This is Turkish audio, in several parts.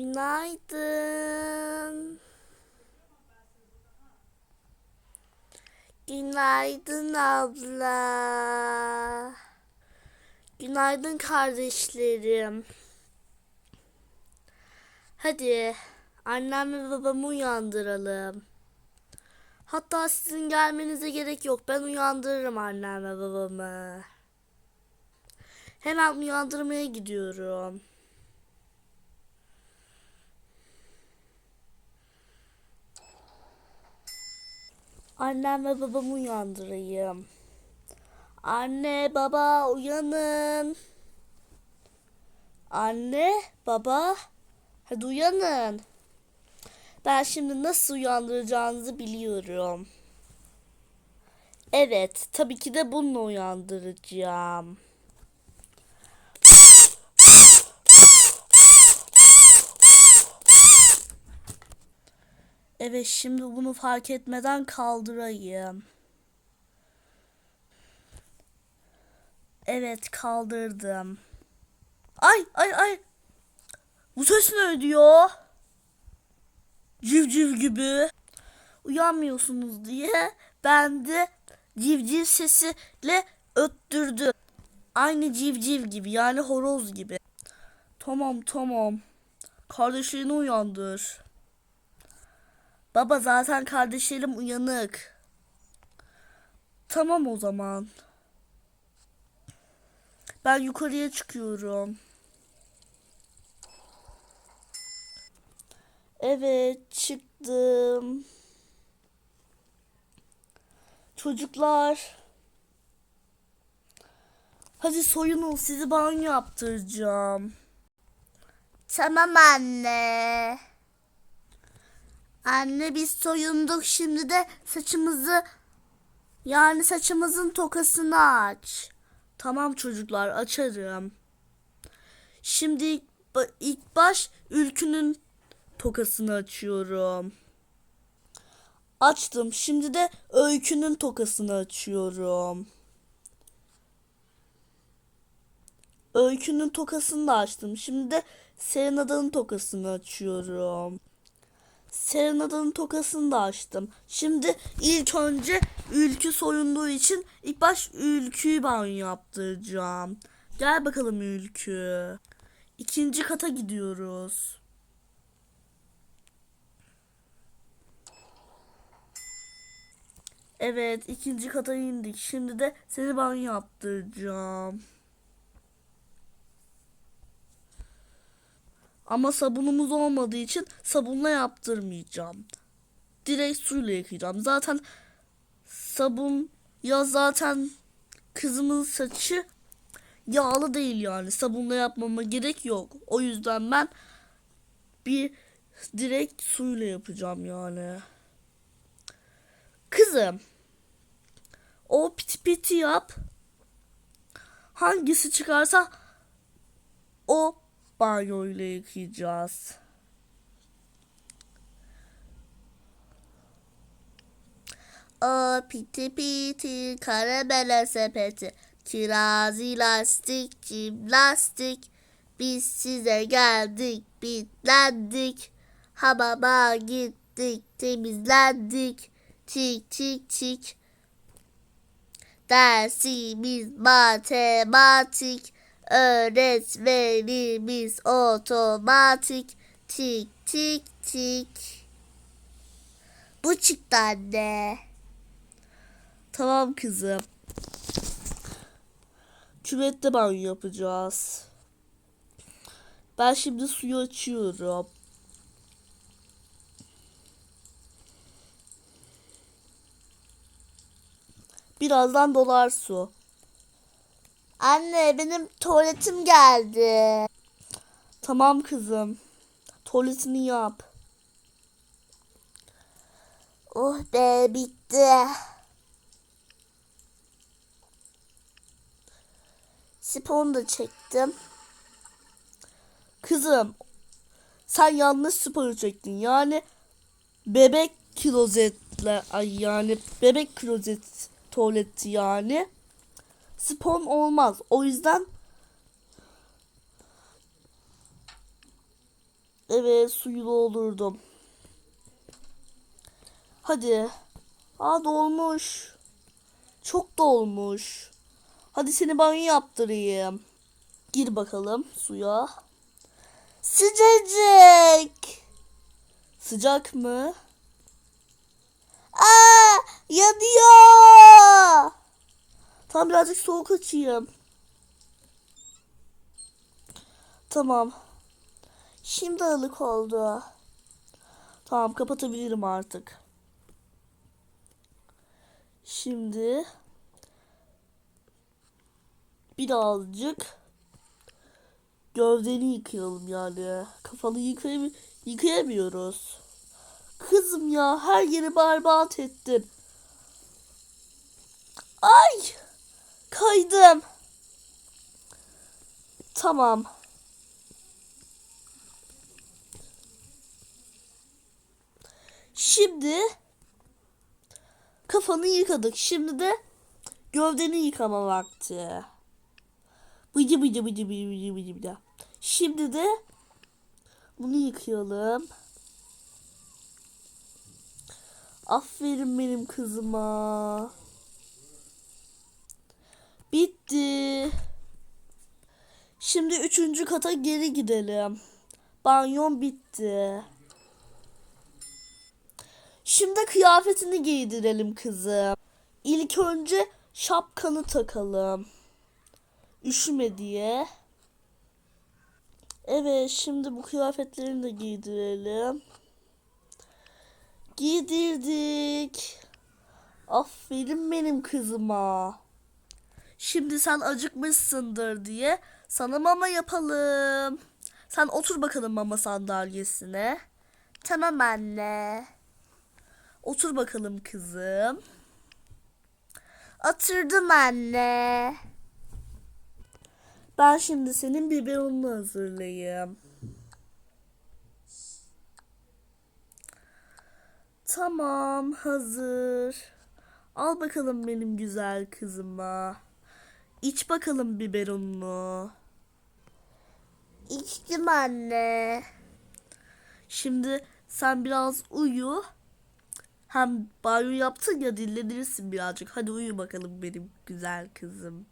Günaydın. Günaydın abla. Günaydın kardeşlerim. Hadi annem ve babamı uyandıralım. Hatta sizin gelmenize gerek yok. Ben uyandırırım annem ve babamı. Hemen uyandırmaya gidiyorum. Annem ve babamı uyandırayım. Anne, baba uyanın. Anne, baba hadi uyanın. Ben şimdi nasıl uyandıracağınızı biliyorum. Evet, tabii ki de bununla uyandıracağım. Evet, şimdi bunu fark etmeden kaldırayım. Evet, kaldırdım. Ay, ay, ay. Bu ses ne diyor? Civciv gibi. Uyanmıyorsunuz diye ben de civciv sesiyle öttürdüm. Aynı civciv gibi yani horoz gibi. Tamam tamam. Kardeşlerini uyandır. Baba zaten kardeşlerim uyanık. Tamam o zaman. Ben yukarıya çıkıyorum. Evet çıktım. Çocuklar. Hadi soyunun sizi banyo yaptıracağım. Tamam anne. Anne biz soyunduk şimdi de saçımızı yani saçımızın tokasını aç. Tamam çocuklar açarım. Şimdi ilk, ba- ilk baş ülkünün tokasını açıyorum. Açtım. Şimdi de öykünün tokasını açıyorum. Öykünün tokasını da açtım. Şimdi de Serenada'nın tokasını açıyorum. Serenada'nın tokasını da açtım. Şimdi ilk önce Ülkü soyunduğu için ilk baş Ülkü'yü banyo yaptıracağım. Gel bakalım Ülkü. İkinci kata gidiyoruz. Evet ikinci kata indik. Şimdi de seni banyo yaptıracağım. Ama sabunumuz olmadığı için sabunla yaptırmayacağım. Direkt suyla yıkayacağım. Zaten sabun ya zaten kızımın saçı yağlı değil yani. Sabunla yapmama gerek yok. O yüzden ben bir direkt suyla yapacağım yani. Kızım o piti piti yap. Hangisi çıkarsa o banyoyla yıkayacağız. O piti piti karamele sepeti kiraz lastik cim lastik. Biz size geldik bitlendik. Hamama gittik temizlendik. Tik tik tik dersimiz matematik öğretmenimiz otomatik tik tik tik bu çıktı anne. Tamam kızım. Küvette banyo yapacağız. Ben şimdi suyu açıyorum. Birazdan dolar su. Anne benim tuvaletim geldi. Tamam kızım. Tuvaletini yap. Oh be bitti. Siponu da çektim. Kızım sen yanlış sporu çektin. Yani bebek klozetle ay yani bebek klozet tuvaleti yani. Spon olmaz. O yüzden Evet suyu doldurdum. Hadi. Aa dolmuş. Çok dolmuş. Hadi seni banyo yaptırayım. Gir bakalım suya. Sıcacık. Sıcak mı? Aa, yanıyor. Tamam birazcık soğuk açayım. Tamam. Şimdi ılık oldu. Tamam kapatabilirim artık. Şimdi birazcık gövdeni yıkayalım yani. Kafanı yıkayam yıkayamıyoruz. Kızım ya her yeri berbat ettin. Ay! Kaydım. Tamam. Şimdi kafanı yıkadık. Şimdi de gövdeni yıkama vakti. Bıcı bıcı bıcı bıcı bıcı bıcı bıcı. Şimdi de bunu yıkayalım. Aferin benim kızıma. Bitti. Şimdi üçüncü kata geri gidelim. Banyon bitti. Şimdi kıyafetini giydirelim kızım. İlk önce şapkanı takalım. Üşüme diye. Evet şimdi bu kıyafetlerini de giydirelim. Giydirdik. Aferin benim kızıma. Şimdi sen acıkmışsındır diye sana mama yapalım. Sen otur bakalım mama sandalyesine. Tamam anne. Otur bakalım kızım. Oturdum anne. Ben şimdi senin biberonunu hazırlayayım. Tamam, hazır. Al bakalım benim güzel kızıma. İç bakalım biberonunu. İçtim anne. Şimdi sen biraz uyu. Hem banyo yaptın ya dinlenirsin birazcık. Hadi uyu bakalım benim güzel kızım.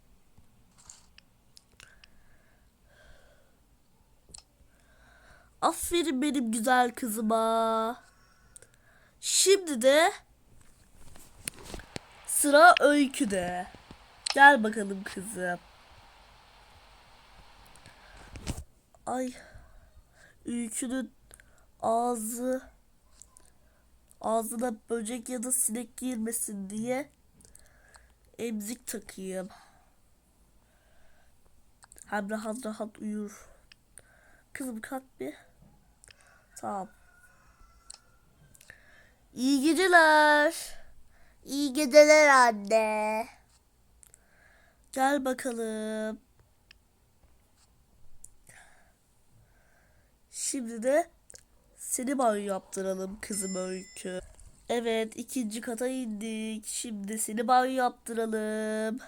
Aferin benim güzel kızıma. Şimdi de sıra öyküde. Gel bakalım kızım. Ay. Öykünün ağzı ağzına böcek ya da sinek girmesin diye emzik takayım. Hem rahat rahat uyur. Kızım kalk bir. Tamam. İyi geceler. İyi geceler anne. Gel bakalım. Şimdi de seni banyo yaptıralım kızım Öykü. Evet ikinci kata indik. Şimdi seni banyo yaptıralım.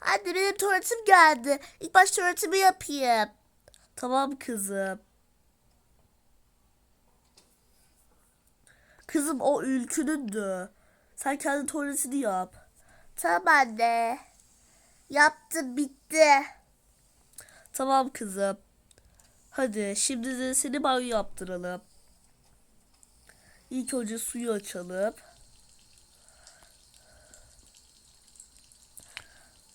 Anne benim tuvaletim geldi. İlk baş tuvaletimi yapayım. Tamam kızım. Kızım o ülkünündü. Sen kendi tuvaletini yap. Tamam anne. Yaptım bitti. Tamam kızım. Hadi şimdi de seni banyo yaptıralım. İlk önce suyu açalım.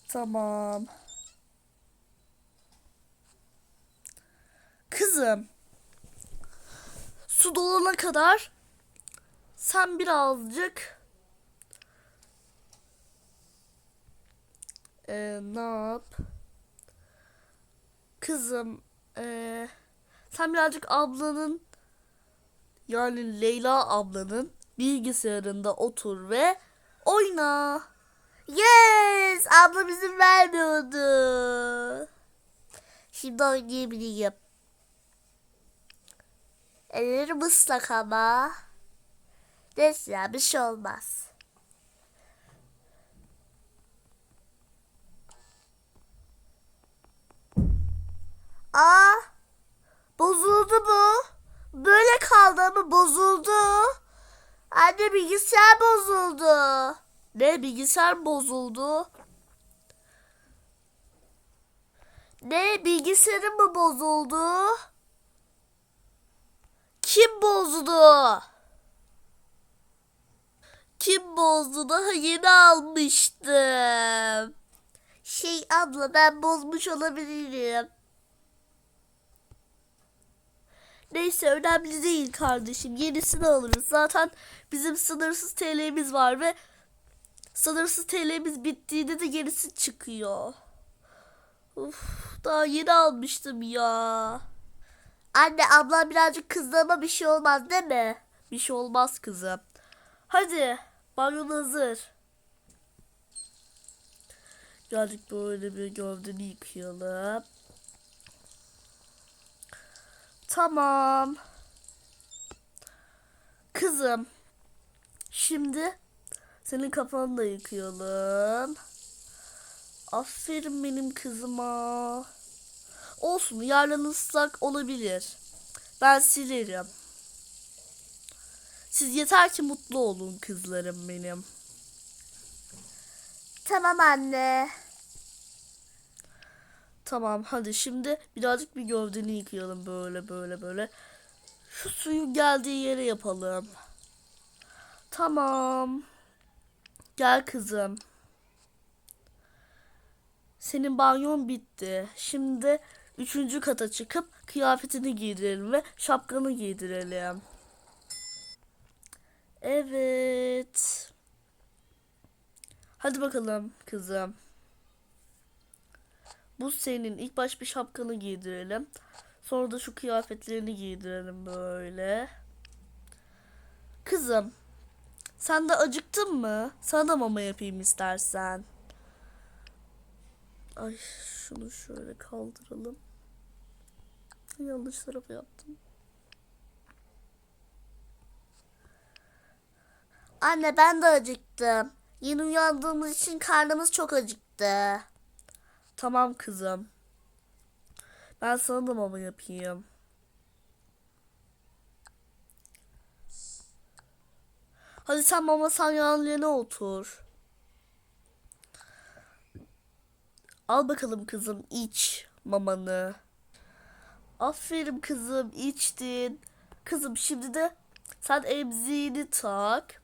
Tamam. Kızım. Su dolana kadar sen birazcık Ee, ne yap? Kızım, ee, sen birazcık ablanın yani Leyla ablanın bilgisayarında otur ve oyna. Yes! Abla bizim vermiyordu. Şimdi oynayabilirim. Ellerim ıslak ama. Neyse bir şey olmaz. Aa, bozuldu bu. Böyle kaldı ama bozuldu. Anne bilgisayar bozuldu. Ne bilgisayar bozuldu? Ne bilgisayarım mı bozuldu? Kim bozdu? Kim bozdu? Daha yeni almıştım. Şey abla ben bozmuş olabilirim. Neyse önemli değil kardeşim. Yenisini alırız. Zaten bizim sınırsız TL'miz var ve sınırsız TL'miz bittiğinde de yenisi çıkıyor. Uf, daha yeni almıştım ya. Anne abla birazcık kızdı ama bir şey olmaz değil mi? Bir şey olmaz kızım. Hadi banyon hazır. Birazcık böyle bir gövdeni yıkayalım. Tamam. Kızım. Şimdi senin kafanı da yıkayalım. Aferin benim kızıma. Olsun yarın ıslak olabilir. Ben silerim. Siz yeter ki mutlu olun kızlarım benim. Tamam anne. Tamam hadi şimdi birazcık bir gövdeni yıkayalım böyle böyle böyle. Şu suyun geldiği yere yapalım. Tamam. Gel kızım. Senin banyon bitti. Şimdi üçüncü kata çıkıp kıyafetini giydirelim ve şapkanı giydirelim. Evet. Hadi bakalım kızım. Bu senin. İlk baş bir şapkanı giydirelim. Sonra da şu kıyafetlerini giydirelim böyle. Kızım. Sen de acıktın mı? Sana da mama yapayım istersen. Ay şunu şöyle kaldıralım. Yanlış tarafa yaptım. Anne ben de acıktım. Yeni uyandığımız için karnımız çok acıktı. Tamam kızım. Ben sana da mama yapayım. Hadi sen mama sandalyenin yerine otur. Al bakalım kızım iç mamanı. Aferin kızım içtin. Kızım şimdi de sen emziğini tak.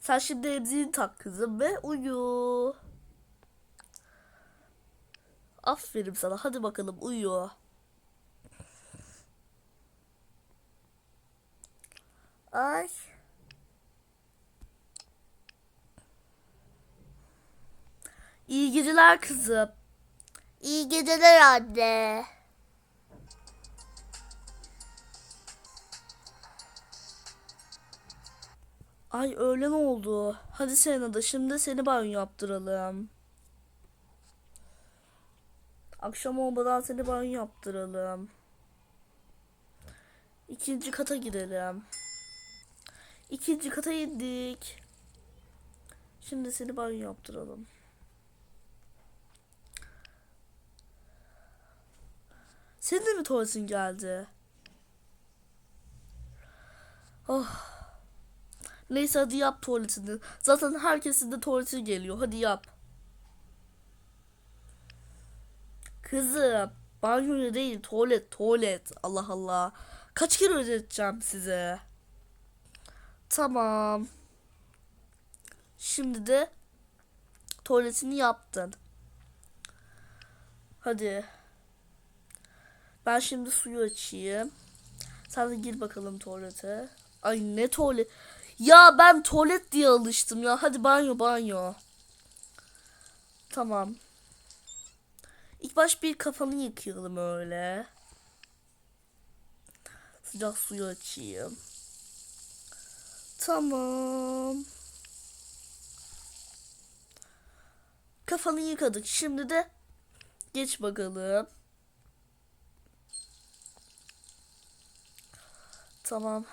Sen şimdi emziğini tak kızım ve uyu. Aferin sana. Hadi bakalım uyu. Ay. İyi geceler kızım. İyi geceler anne. Ay öğlen oldu. Hadi Serena da şimdi seni banyo yaptıralım. Akşam olmadan seni banyo yaptıralım. İkinci kata gidelim. İkinci kata indik. Şimdi seni banyo yaptıralım. Senin de mi tuvaletin geldi? Oh. Neyse hadi yap tuvaletini. Zaten herkesin de tuvaleti geliyor. Hadi yap. Kızım banyo değil tuvalet tuvalet. Allah Allah. Kaç kere ödeteceğim size? Tamam. Şimdi de tuvaletini yaptın. Hadi. Ben şimdi suyu açayım. Sen de gir bakalım tuvalete. Ay ne tuvalet. Ya ben tuvalet diye alıştım ya. Hadi banyo banyo. Tamam. İlk baş bir kafanı yıkayalım öyle. Sıcak suyu açayım. Tamam. Kafanı yıkadık. Şimdi de geç bakalım. Tamam.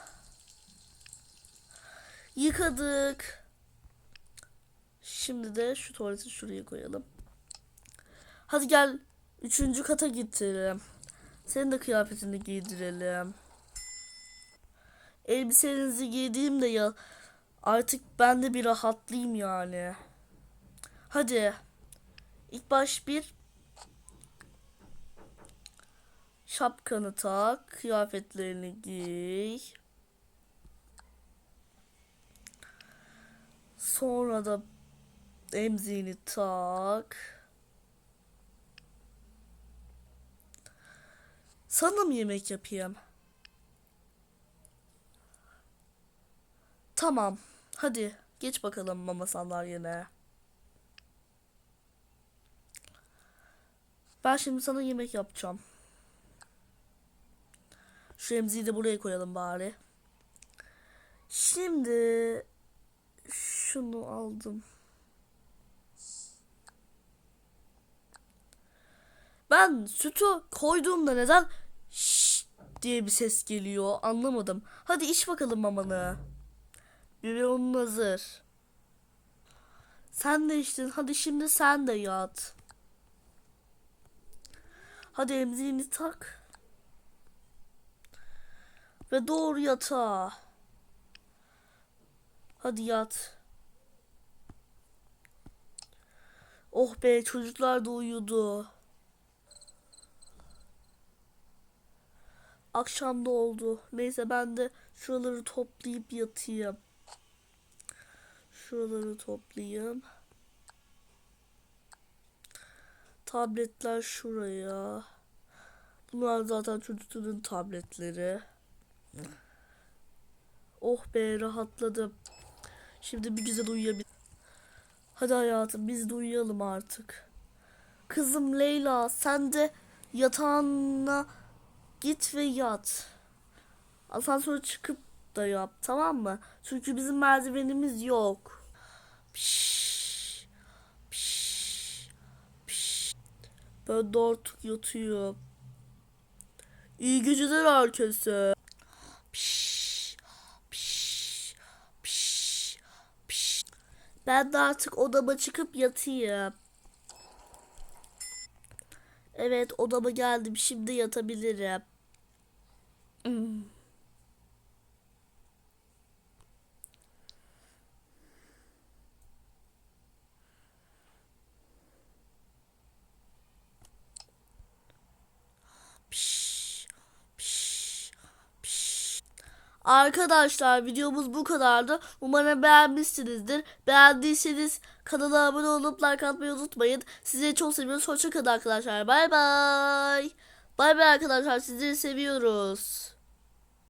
Yıkadık. Şimdi de şu tuvaleti şuraya koyalım. Hadi gel üçüncü kata getirelim. Senin de kıyafetini giydirelim. elbiselerinizi giydiğimde ya artık ben de bir rahatlayayım yani. Hadi. İlk baş bir şapkanı tak, kıyafetlerini giy. Sonra da emziğini tak. Sana mı yemek yapayım? Tamam. Hadi geç bakalım mama sandalyene. Ben şimdi sana yemek yapacağım. Şu emziği de buraya koyalım bari. Şimdi şunu aldım. Ben sütü koyduğumda neden diye bir ses geliyor anlamadım. Hadi iç bakalım mamanı. Biberonun hazır. Sen de içtin. Hadi şimdi sen de yat. Hadi emziğini tak. Ve doğru yatağa. Hadi yat. Oh be çocuklar da uyudu. Akşam da oldu. Neyse ben de şuraları toplayıp yatayım. Şuraları toplayayım. Tabletler şuraya. Bunlar zaten çocukların tabletleri. Oh be rahatladım. Şimdi bir güzel uyuyabilir. Hadi hayatım biz de uyuyalım artık. Kızım Leyla sen de yatağına git ve yat. Asansöre çıkıp da yap tamam mı? Çünkü bizim merdivenimiz yok. Piş, piş, de artık yatıyorum. İyi geceler herkese. Ben de artık odama çıkıp yatayım. Evet odama geldim. Şimdi yatabilirim. Hmm. Piş, piş, piş. Arkadaşlar videomuz bu kadardı. Umarım beğenmişsinizdir. Beğendiyseniz kanala abone olup like atmayı unutmayın. Sizleri çok seviyoruz. Hoşçakalın arkadaşlar. Bay bay. Bay bay arkadaşlar. Sizleri seviyoruz.